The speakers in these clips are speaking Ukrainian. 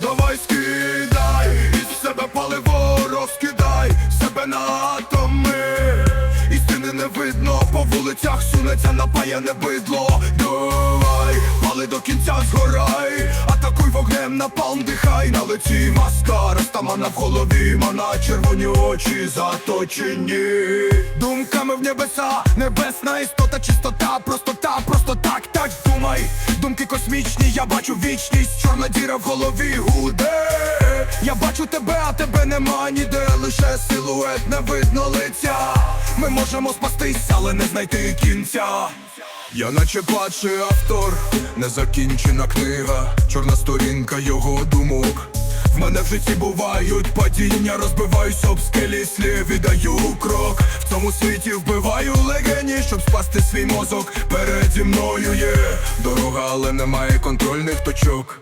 Давай скидай, із себе паливо розкидай себе на атоми Істини не видно, по вулицях сунеться напаяне бидло. Давай, пали до кінця згорай, атакуй вогнем напалм дихай На лиці маска, розтамана в голові, мана червоні очі заточені. Думками в небеса, небесна істота, чистота, простота, просто так, так думай. Думки космічні, я бачу вічність, чорна діра в голові гуде. Я бачу тебе, а тебе нема ніде, лише силует не видно лиця. Ми можемо спастись, але не знайти кінця. Я наче падший автор, незакінчена книга, чорна сторінка його думок. В мене в житті бувають падіння, розбиваюсь об скелі слів віддаю даю крок. В цьому світі вбиваю легені, щоб спасти свій мозок. Переді мною є дорога, але немає контрольних точок.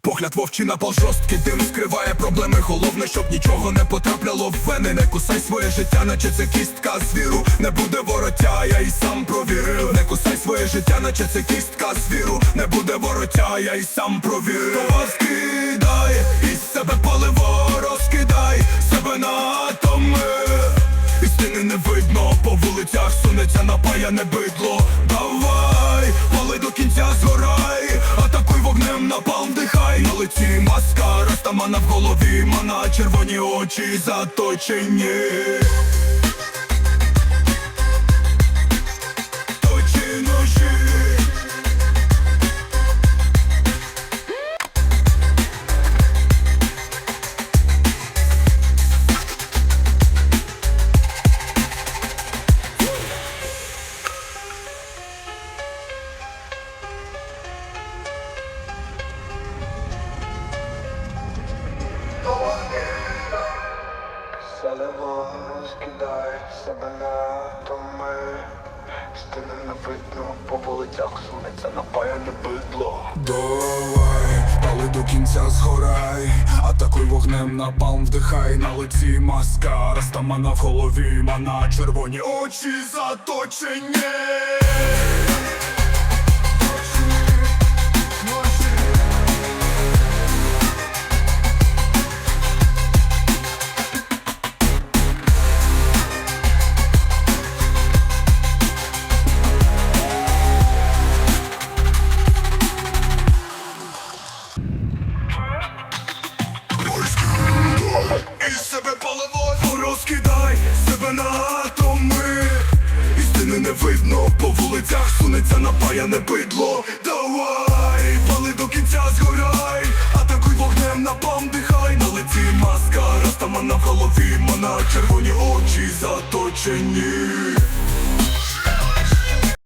Погляд вовчий напал жорсткий дим скриває проблеми. Головне, щоб нічого не потрапляло в вени. Не кусай своє життя, наче це кістка звіру. Не буде вороття, я і сам провірив. Не кусай своє життя, наче це кістка звіру. Не буде вороття, я і сам провірив. То вас кидай, із себе паливо розкидай Себе на атоми. Істини не видно, по вулицях сунеться напаяне бидло Давай, лиці маска, растамана в голові, мана червоні очі заточені Салево скидай себе на томи Стіни не видно, по вулицях сунеться напаяне бидло. Давай, пали до кінця згорай, атакуй вогнем напалм вдихай. На лиці маска, розтамана в голові, мана червоні очі заточені. Себе паливо розкидай себе на атоми. Істини не видно, по вулицях сунеться напаяне бидло. Давай, пали до кінця згорай, атакуй вогнем напалм дихай. На лиці маска, розтамана в голові, мана червоні очі заточені